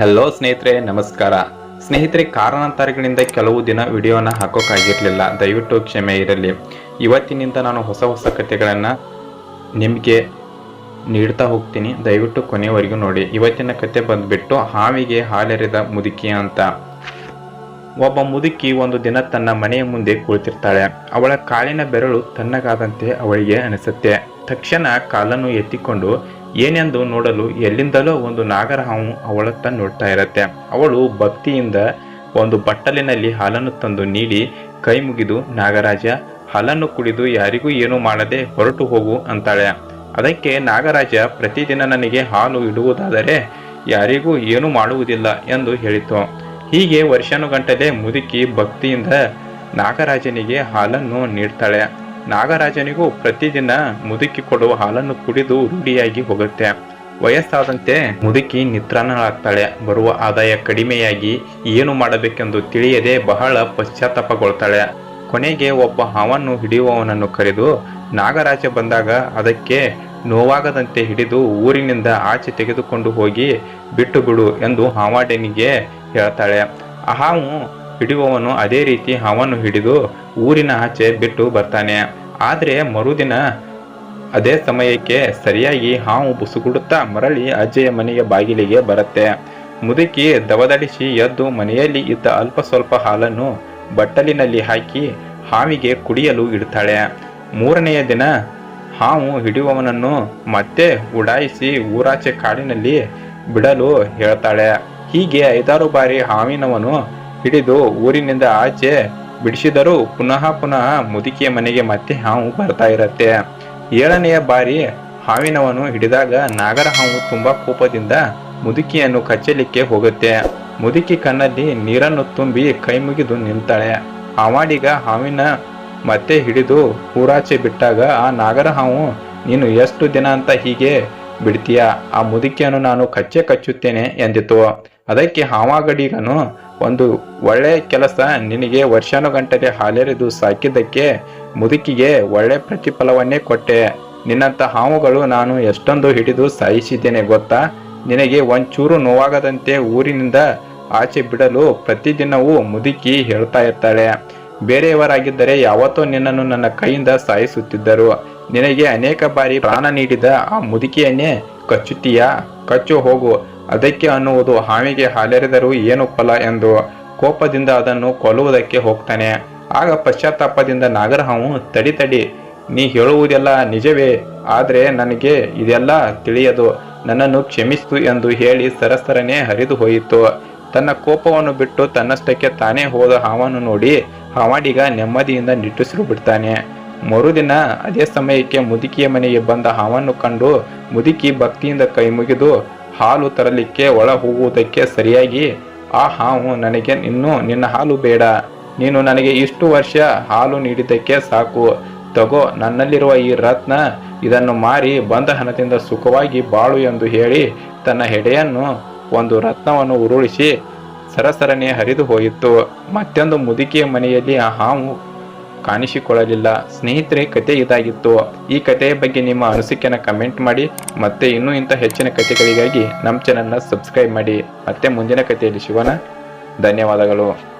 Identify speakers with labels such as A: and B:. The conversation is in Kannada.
A: ಹಲೋ ಸ್ನೇಹಿತರೆ, ನಮಸ್ಕಾರ. ಸ್ನೇಹಿತರೆ, ಕಾರಣಾಂತರಗಳಿಂದ ಕೆಲವು ದಿನ ವಿಡಿಯೋನ ಹಾಕೋಕ್ಕಾಗಿರಲಿಲ್ಲ ದಯವಿಟ್ಟು ಕ್ಷಮೆ ಇರಲಿ. ಇವತ್ತಿನಿಂದ ನಾನು ಹೊಸ ಹೊಸ ಕಥೆಗಳನ್ನು ನಿಮಗೆ ನೀಡ್ತಾ ಹೋಗ್ತೀನಿ. ದಯವಿಟ್ಟು ಕೊನೆಯವರೆಗೂ ನೋಡಿ. ಇವತ್ತಿನ ಕತೆ ಬಂದುಬಿಟ್ಟು ಹಾವಿಗೆ ಹಾಲೆರೆದ ಮುದುಕಿ ಅಂತ. ಒಬ್ಬ ಮುದುಕಿ ಒಂದು ದಿನ ತನ್ನ ಮನೆಯ ಮುಂದೆ ಕುಳಿತಿರ್ತಾಳೆ. ಅವಳ ಕಾಲಿನ ಬೆರಳು ತನ್ನಗಾದಂತೆ ಅವಳಿಗೆ ಅನಿಸುತ್ತೆ. ತಕ್ಷಣ ಕಾಲನ್ನು ಎತ್ತಿಕೊಂಡು ಏನೆಂದು ನೋಡಲು ಎಲ್ಲಿಂದಲೋ ಒಂದು ನಾಗರ ಹಾವು ಅವಳತ್ತ ನೋಡ್ತಾ ಇರತ್ತೆ. ಅವಳು ಭಕ್ತಿಯಿಂದ ಒಂದು ಬಟ್ಟಲಿನಲ್ಲಿ ಹಾಲನ್ನು ತಂದು ನೀಡಿ ಕೈ ಮುಗಿದು, ನಾಗರಾಜ, ಹಾಲನ್ನು ಕುಡಿದು ಯಾರಿಗೂ ಏನೂ ಮಾಡದೆ ಹೊರಟು ಹೋಗು ಅಂತಾಳೆ. ಅದಕ್ಕೆ ನಾಗರಾಜ, ಪ್ರತಿದಿನ ನನಗೆ ಹಾಲು ಇಡುವುದಾದರೆ ಯಾರಿಗೂ ಏನೂ ಮಾಡುವುದಿಲ್ಲ ಎಂದು ಹೇಳಿತು. ಹೀಗೆ ವರ್ಷಾನುಗಂಟಲೆ ಮುದುಕಿ ಭಕ್ತಿಯಿಂದ ನಾಗರಾಜನಿಗೆ ಹಾಲನ್ನು ನೀಡ್ತಾಳೆ. ನಾಗರಾಜನಿಗೂ ಪ್ರತಿದಿನ ಮುದುಕಿ ಕೊಡುವ ಹಾಲನ್ನು ಕುಡಿದು ರೂಢಿಯಾಗಿ ಹೋಗುತ್ತೆ. ವಯಸ್ಸಾದಂತೆ ಮುದುಕಿ ನಿತ್ರಾಣಳಾಗ್ತಾಳೆ ಬರುವ ಆದಾಯ ಕಡಿಮೆಯಾಗಿ ಏನು ಮಾಡಬೇಕೆಂದು ತಿಳಿಯದೆ ಬಹಳ ಪಶ್ಚಾತ್ತಾಪಗೊಳ್ತಾಳೆ. ಕೊನೆಗೆ ಒಬ್ಬ ಹಾವನ್ನು ಹಿಡಿಯುವವನನ್ನು ಕರೆದು, ನಾಗರಾಜ ಬಂದಾಗ ಅದಕ್ಕೆ ನೋವಾಗದಂತೆ ಹಿಡಿದು ಊರಿನಿಂದ ಆಚೆ ತೆಗೆದುಕೊಂಡು ಹೋಗಿ ಬಿಟ್ಟು ಬಿಡು ಎಂದು ಹಾವಾಡೆನಿಗೆ ಹೇಳ್ತಾಳೆ. ಆ ಹಾವು ಹಿಡಿಯುವವನು ಅದೇ ರೀತಿ ಹಾವನ್ನು ಹಿಡಿದು ಊರಿನ ಆಚೆ ಬಿಟ್ಟು ಬರ್ತಾನೆ. ಆದರೆ ಮರುದಿನ ಅದೇ ಸಮಯಕ್ಕೆ ಸರಿಯಾಗಿ ಹಾವು ಬುಸುಗುಡುತ್ತಾ ಮರಳಿ ಅಜ್ಜೆಯ ಮನೆಯ ಬಾಗಿಲಿಗೆ ಬರುತ್ತೆ. ಮುದುಕಿ ದವದಡಿಸಿ ಎದ್ದು ಮನೆಯಲ್ಲಿ ಇದ್ದ ಅಲ್ಪ ಸ್ವಲ್ಪ ಹಾಲನ್ನು ಬಟ್ಟಲಿನಲ್ಲಿ ಹಾಕಿ ಹಾವಿಗೆ ಕುಡಿಯಲು ಇಡ್ತಾಳೆ. ಮೂರನೆಯ ದಿನ ಹಾವು ಹಿಡಿಯುವವನನ್ನು ಮತ್ತೆ ಉಡಾಯಿಸಿ ಊರಾಚೆ ಕಾಡಿನಲ್ಲಿ ಬಿಡಲು ಹೇಳ್ತಾಳೆ. ಹೀಗೆ ಐದಾರು ಬಾರಿ ಹಾವಿನವನು ಹಿಡಿದು ಊರಿನಿಂದ ಆಚೆ ಬಿಡಿಸಿದರೂ ಪುನಃ ಪುನಃ ಮುದುಕಿಯ ಮನೆಗೆ ಮತ್ತೆ ಹಾವು ಬರ್ತಾ ಇರತ್ತೆ. ಏಳನೆಯ ಬಾರಿ ಹಾವಿನವನು ಹಿಡಿದಾಗ ನಾಗರ ಹಾವು ತುಂಬಾ ಕೋಪದಿಂದ ಮುದುಕಿಯನ್ನು ಕಚ್ಚಲಿಕ್ಕೆ ಹೋಗುತ್ತೆ. ಮುದುಕಿ ಕಣ್ಣಲ್ಲಿ ನೀರನ್ನು ತುಂಬಿ ಕೈ ಮುಗಿದು ನಿಲ್ತಾಳೆ ಹಾವಾಡಿಗ ಹಾವಿನ ಮತ್ತೆ ಹಿಡಿದು ಊರಾಚೆ ಬಿಟ್ಟಾಗ, ಆ ನಾಗರ ಹಾವು, ನೀನು ಎಷ್ಟು ದಿನ ಅಂತ ಹೀಗೆ ಬಿಡ್ತೀಯ? ಆ ಮುದುಕಿಯನ್ನು ನಾನು ಕಚ್ಚೆ ಕಚ್ಚುತ್ತೇನೆ ಎಂದಿತು. ಅದಕ್ಕೆ ಹಾವಾಗಡಿಗನು ಒಂದು ಒಳ್ಳೆ ಕೆಲಸ ನಿನಗೆ ವರ್ಷಾನುಗಂಟಲೆ ಹಾಲೆರೆದು ಸಾಕಿದ್ದಕ್ಕೆ ಮುದುಕಿಗೆ ಒಳ್ಳೆ ಪ್ರತಿಫಲವನ್ನೇ ಕೊಟ್ಟೆ. ನಿನ್ನಂಥ ಹಾವುಗಳು ನಾನು ಎಷ್ಟೊಂದು ಹಿಡಿದು ಸಾಯಿಸಿದ್ದೇನೆ ಗೊತ್ತಾ? ನಿನಗೆ ಒಂಚೂರು ನೋವಾಗದಂತೆ ಊರಿನಿಂದ ಆಚೆ ಬಿಡಲು ಪ್ರತಿದಿನವೂ ಮುದುಕಿ ಹೇಳ್ತಾ ಇರ್ತಾಳೆ. ಬೇರೆಯವರಾಗಿದ್ದರೆ ಯಾವತ್ತೋ ನಿನ್ನನ್ನು ನನ್ನ ಕೈಯಿಂದ ಸಾಯಿಸುತ್ತಿದ್ದರು. ನಿನಗೆ ಅನೇಕ ಬಾರಿ ಪ್ರಾಣ ನೀಡಿದ ಆ ಮುದುಕಿಯನ್ನೇ ಕಚ್ಚುತ್ತೀಯಾ? ಕಚ್ಚು ಹೋಗು. ಅದಕ್ಕೆ ಅನ್ನುವುದು ಹಾವಿಗೆ ಹಾಲೆರೆದರೂ ಏನು ಫಲ ಎಂದು ಕೋಪದಿಂದ ಅದನ್ನು ಕೊಲ್ಲುವುದಕ್ಕೆ ಹೋಗ್ತಾನೆ. ಆಗ ಪಶ್ಚಾತ್ತಾಪದಿಂದ ನಾಗರಹಾವು ತಡಿ ತಡಿ, ನೀ ಹೇಳುವುದೆಲ್ಲ ನಿಜವೇ? ಆದರೆ ನನಗೆ ಇದೆಲ್ಲ ತಿಳಿಯದು. ನನ್ನನ್ನು ಕ್ಷಮಿಸು ಎಂದು ಹೇಳಿ ಸರಸರನೇ ಹರಿದು ಹೋಯಿತು. ತನ್ನ ಕೋಪವನ್ನು ಬಿಟ್ಟು ತನ್ನಷ್ಟಕ್ಕೆ ತಾನೇ ಹೋದ ಹಾವನ್ನು ನೋಡಿ ಹಾವಾಡಿಗ ನೆಮ್ಮದಿಯಿಂದ ನಿಟ್ಟುಸಿರು ಬಿಡ್ತಾನೆ. ಮರುದಿನ ಅದೇ ಸಮಯಕ್ಕೆ ಮುದುಕಿಯ ಮನೆಗೆ ಬಂದ ಹಾವನ್ನು ಕಂಡು ಮುದುಕಿ ಭಕ್ತಿಯಿಂದ ಕೈ ಮುಗಿದು ಹಾಲು ತರಲಿಕ್ಕೆ ಒಳ ಹೋಗುವುದಕ್ಕೆ ಸರಿಯಾಗಿ ಆ ಹಾವು ನನಗೆ ಇನ್ನು ನಿನ್ನ ಹಾಲು ಬೇಡ. ನೀನು ನನಗೆ ಇಷ್ಟು ವರ್ಷ ಹಾಲು ನೀಡಿದ್ದಕ್ಕೆ ಸಾಕು. ತಗೋ, ನನ್ನಲ್ಲಿರುವ ಈ ರತ್ನ ಇದನ್ನು ಮಾರಿ ಬಂದ ಹಣದಿಂದ ಸುಖವಾಗಿ ಬಾಳು ಎಂದು ಹೇಳಿ ತನ್ನ ಹೆಡೆಯನ್ನು ಒಂದು ರತ್ನವನ್ನು ಉರುಳಿಸಿ ಸರಸರನೆ ಹರಿದು ಹೋಯಿತು. ಮತ್ತೊಂದು ಮುದುಕಿಯ ಮನೆಯಲ್ಲಿ ಆ ಹಾವು ಕಾಣಿಸಿಕೊಳ್ಳಲಿಲ್ಲ. ಸ್ನೇಹಿತರೆ, ಕತೆ ಇದಾಗಿತ್ತು. ಈ ಕತೆಯ ಬಗ್ಗೆ ನಿಮ್ಮ ಅನಿಸಿಕೆನ ಕಮೆಂಟ್ ಮಾಡಿ ಮತ್ತೆ ಇನ್ನೂ ಇಂಥ ಹೆಚ್ಚಿನ ಕಥೆಗಳಿಗಾಗಿ ನಮ್ಮ ಚಾನಲ್ನ ಸಬ್ಸ್ಕ್ರೈಬ್ ಮಾಡಿ. ಮತ್ತೆ ಮುಂದಿನ ಕಥೆಯಲ್ಲಿ ಸಿಗೋಣ. ಧನ್ಯವಾದಗಳು.